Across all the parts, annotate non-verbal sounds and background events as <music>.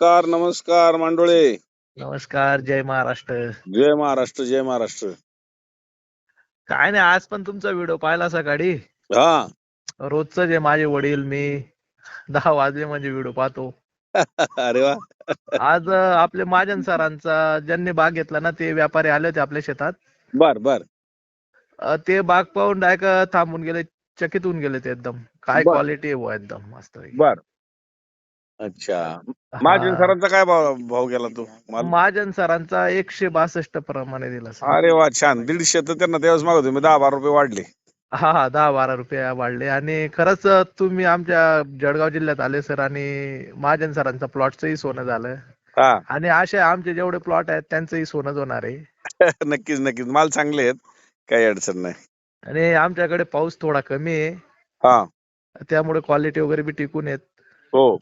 नमस्कार नमस्कार मांडोळे. नमस्कार जय महाराष्ट्र. जय महाराष्ट्र जय महाराष्ट्र. काय नाही आज पण तुमचा व्हिडिओ पाहिला सकाळी. हा. रोजचं जे माझे वडील मी दहा वाजले म्हणजे व्हिडिओ पाहतो. अरे वा. आज आपले महाजन सरांचा ज्यांनी भाग घेतला ना ते व्यापारी आले होते आपल्या शेतात. बर बर. ते बाग पाहून डायरेक्ट थांबून गेले चकित होऊन गेले ते एकदम. काय. क्वालिटी आहे एकदम मस्त बर. अच्छा. महाजन सरांचा काय भाव भाव गेला तू? माल? महाजन सरांचा एकशे बासष्ट प्रमाणे दिला सर. अरे वा छान. दीडशे तर त्यांना त्यावेळेस मागत होते मी दहा बारा रुपये वाढले. हा हा दहा बारा रुपये वाढले. आणि खरंच तुम्ही आमच्या जळगाव जिल्ह्यात आले सर आणि महाजन सरांचा प्लॉटचंही सोनं झालं. हा. आणि असे आमचे जेवढे प्लॉट आहेत त्यांचंही सोनंच होणार आहे. <laughs> नक्कीच नक्कीच. माल चांगले आहेत. काही अडचण नाही. आणि आमच्याकडे पाऊस थोडा कमी आहे. हा. त्यामुळे क्वालिटी वगैरे बी टिकून आहेत.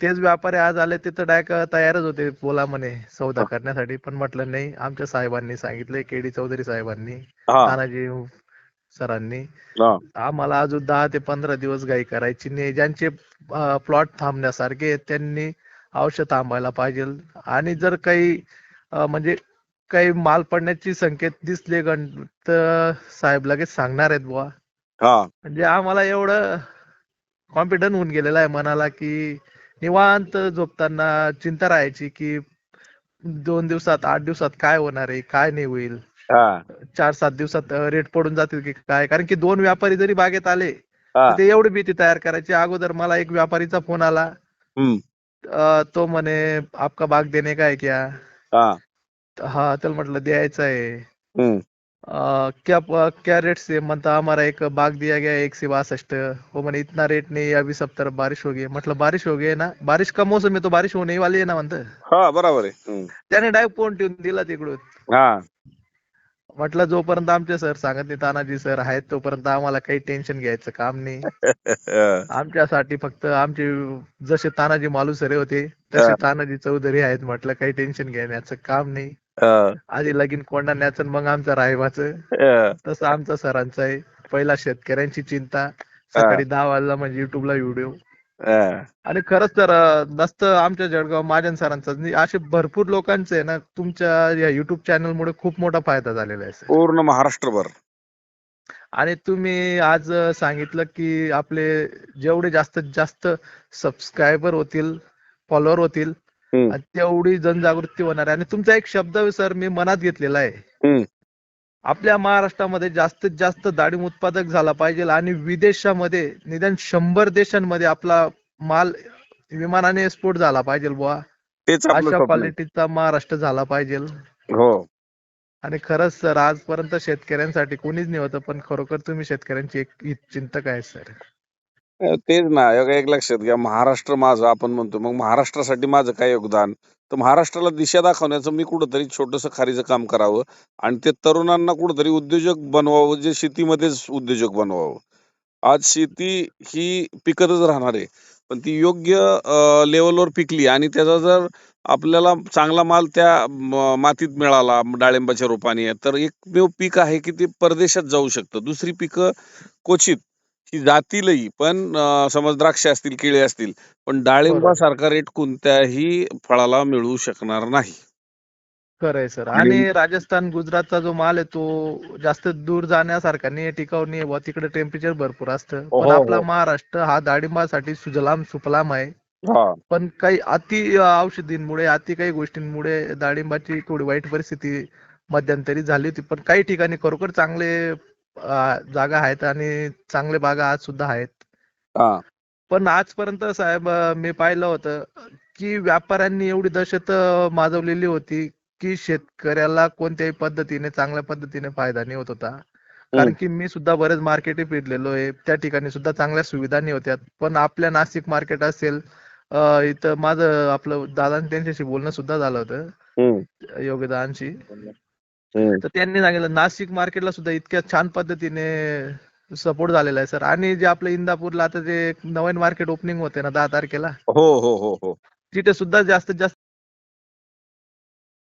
तेच व्यापारी आज आले तिथं डायरेक्ट तयारच होते बोला म्हणे सौदा करण्यासाठी. पण म्हटलं नाही आमच्या साहेबांनी सांगितलंय केडी चौधरी साहेबांनी हा. तानाजी सरांनी. हा. आम्हाला अजून दहा ते पंधरा दिवस घाई करायची नाही. ज्यांचे प्लॉट थांबण्यासारखे त्यांनी अवश्य थांबायला पाहिजे. आणि जर काही म्हणजे काही माल पडण्याची संकेत दिसले गण तर साहेब लगेच सांगणार आहेत बुवा. हा. म्हणजे आम्हाला एवढं कॉन्फिडंट होऊन गेलेलं आहे मनाला की निवांत झोपताना चिंता राहायची की दोन दिवसात आठ दिवसात काय होणार आहे काय नाही होईल? चार सात दिवसात रेट पडून जातील की काय? कारण की दोन व्यापारी जरी बागेत आले ते एवढी भीती तयार करायची. अगोदर मला एक व्यापारीचा फोन आला. तो म्हणे आपका बाग देने का है क्या? हा. हा त्याला म्हटलं द्यायचा आहे. क्या क्या रेट से म्हणता हमारा एक बाग दिया गया एक से बासठ वो मैंने इतना रेट नहीं अभी सब तरफ बारिश हो गई. म्हटलं बारिश हो गई है ना बारिश का मौसम है तो बारिश होने ही वाली है ना म्हणतं हा बरोबर आहे. त्याने डायरेक्ट फोन ठेवून दिला तिकडून हा म्हटलं जोपर्यंत आमचे सर सांगत नाही तानाजी सर आहेत तोपर्यंत आम्हाला काही टेन्शन घ्यायचं काम नाही <laughs> आमच्यासाठी फक्त आमचे जसे तानाजी मालुसरे होते तसे. तानाजी चौधरी आहेत म्हटलं काही टेन्शन घेण्याचं काम नाही. आधी लगीन कोंडाण्याचं आणि मग आमचं राहिवाचं. तसं आमचं सरांचं आहे. पहिला शेतकऱ्यांची चिंता. सकाळी दहा वाजला म्हणजे युट्यूबला व्हिडिओ. आणि खरंच तर नसतं आमच्या जळगाव महाजन सरांचं. नि- असे भरपूर लोकांचे आहे ना तुमच्या या युट्यूब चॅनल मुळे खूप मोठा फायदा झालेला आहे पूर्ण महाराष्ट्रभर. आणि तुम्ही आज सांगितलं की आपले जेवढे जास्तीत जास्त सबस्क्रायबर होतील फॉलोअर होतील. आणि तेवढी जनजागृती होणार आहे. आणि तुमचा एक शब्द सर मी मनात घेतलेला आहे. आपल्या महाराष्ट्रामध्ये जास्तीत जास्त डाळिंब उत्पादक झाला पाहिजे आणि विदेशामध्ये निदान शंभर देशांमध्ये आपला माल विमानाने एक्सपोर्ट झाला पाहिजे बुवा. अशा. क्वालिटीचा महाराष्ट्र झाला पाहिजे. हो. आणि खरंच सर आजपर्यंत शेतकऱ्यांसाठी कोणीच नाही होतं पण खरोखर तुम्ही शेतकऱ्यांची एक हितचिंतक आहे सर. तेच ना. एक लक्षात घ्या. महाराष्ट्र माझं आपण म्हणतो. मग महाराष्ट्रासाठी माझं काय योगदान? तर महाराष्ट्राला दिशा दाखवण्याचं मी कुठंतरी छोटंसं खारीचं काम करावं आणि ते तरुणांना कुठंतरी उद्योजक बनवावं जे शेतीमध्येच उद्योजक बनवावं. आज शेती ही पिकतच राहणार आहे. पण ती योग्य लेवलवर पिकली आणि त्याचा जर आपल्याला चांगला माल त्या म- मातीत मिळाला डाळिंबाच्या रूपाने तर एकमेव पीक आहे की ते परदेशात जाऊ शकतं. दुसरी पिकं क्वचित ही जातीलही पण अं, समज द्राक्ष असतील केळी असतील पण डाळिंबासारखा रेट कोणत्याही फळाला मिळू शकणार नाही. खरंय सर. आणि- आणि राजस्थान गुजरातचा जो माल आहे तो जास्त दूर जाण्यासारखा नाही टिकाऊ नाही बुवा तिकडे टेम्परेचर भरपूर असतं. हो, पण हो. आपला महाराष्ट्र हा डाळिंबासाठी सुजलाम सुफलाम आहे. हा. पण काही अति अ, औषधींमुळे अति काही गोष्टींमुळे डाळिंबाची थोडी वाईट परिस्थिती मध्यंतरी झाली होती. पण काही ठिकाणी खरोखर चांगले जागा आहेत आणि चांगले बागा आज सुद्धा आहेत. पण आजपर्यंत साहेब मी पाहिलं होतं की व्यापाऱ्यांनी एवढी दहशत माजवलेली होती की शेतकऱ्याला कोणत्याही पद्धतीने चांगल्या पद्धतीने फायदा नाही होत होता. कारण की मी सुद्धा बरेच मार्केट फिरलेलो आहे. त्या ठिकाणी सुद्धा चांगल्या सुविधा नाही होत्या. पण आपल्या नाशिक मार्केट असेल इथं माझं आपलं दादा त्यांच्याशी बोलणं सुद्धा झालं होतं. योगदानशी. तर त्यांनी सांगितलं नाशिक मार्केटला सुद्धा इतक्या छान पद्धतीने सपोर्ट झालेला आहे सर आणि जे आपलं इंदापूरला आता जे नवीन मार्केट ओपनिंग होते ना दहा तारखेला हो हो हो हो. तिथे सुद्धा जास्तीत जास्त